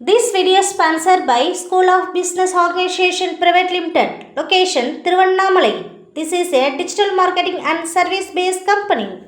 This video is sponsored by School of Business Organization Private Limited, location Tiruvannamalai. This is a digital marketing and service based company.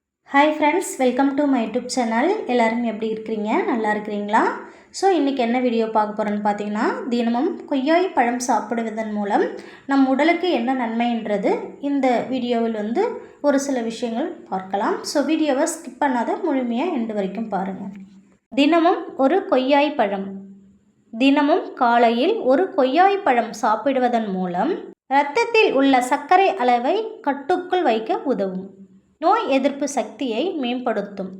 Hi friends welcome to my YouTube channel எல்லோரும் எப்படி இருக்கிறீங்க? நல்லா இருக்கிறீங்களா? So இன்றைக்கி என்ன video பார்க்க போகிறோன்னு பார்த்தீங்கன்னா தினமும் கொய்யாய் பழம் சாப்பிடுவதன் மூலம் நம் உடலுக்கு என்ன நன்மைன்றது இந்த வீடியோவில் வந்து ஒரு சில விஷயங்கள் பார்க்கலாம். ஸோ வீடியோவை ஸ்கிப் பண்ணாத முழுமையாக எண்டு வரைக்கும் பாருங்கள் தினமும் ஒரு கொய்யாய் பழம். தினமும் காலையில் ஒரு கொய்யாய் பழம் சாப்பிடுவதன் மூலம் இரத்தத்தில் உள்ள சர்க்கரை அளவை கட்டுக்குள் வைக்க உதவும். நோய் எதிர்ப்பு சக்தியை மேம்படுத்தும்.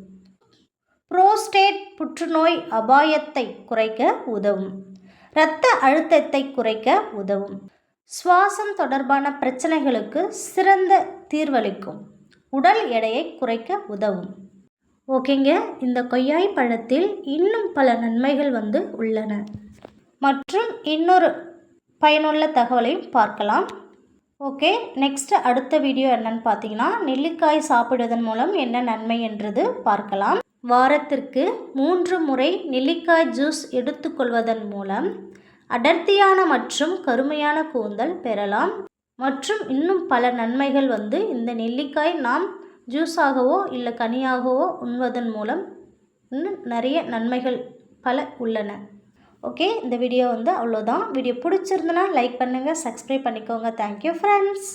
புரோஸ்டேட் புற்றுநோய் அபாயத்தை குறைக்க உதவும். இரத்த அழுத்தத்தை குறைக்க உதவும். சுவாசம் தொடர்பான பிரச்சனைகளுக்கு சிறந்த தீர்வளிக்கும். உடல் எடையை குறைக்க உதவும். ஓகேங்க இந்த கொய்யாய் பழத்தில் இன்னும் பல நன்மைகள் வந்து உள்ளன. மற்றும் இன்னொரு பயனுள்ள தகவலையும் பார்க்கலாம். ஓகே நெக்ஸ்ட் அடுத்த வீடியோ என்னன்னு பார்த்தீங்கன்னா நெல்லிக்காய் சாப்பிடுவதன் மூலம் என்ன நன்மை என்றது பார்க்கலாம். வாரத்திற்கு மூன்று முறை நெல்லிக்காய் ஜூஸ் எடுத்துக்கொள்வதன் மூலம் அடர்த்தியான மற்றும் கருமையான கூந்தல் பெறலாம். மற்றும் இன்னும் பல நன்மைகள் வந்து இந்த நெல்லிக்காய் நாம் ஜூஸாகவோ இல்லை கனியாகவோ உண்வதன் மூலம் இன்னும் நிறைய நன்மைகள் பல உள்ளன. ஓகே இந்த வீடியோ வந்து அவ்வளோதான். வீடியோ பிடிச்சிருந்துன்னா லைக் பண்ணுங்கள் சப்ஸ்கிரைப் பண்ணிக்கோங்க. Thank you friends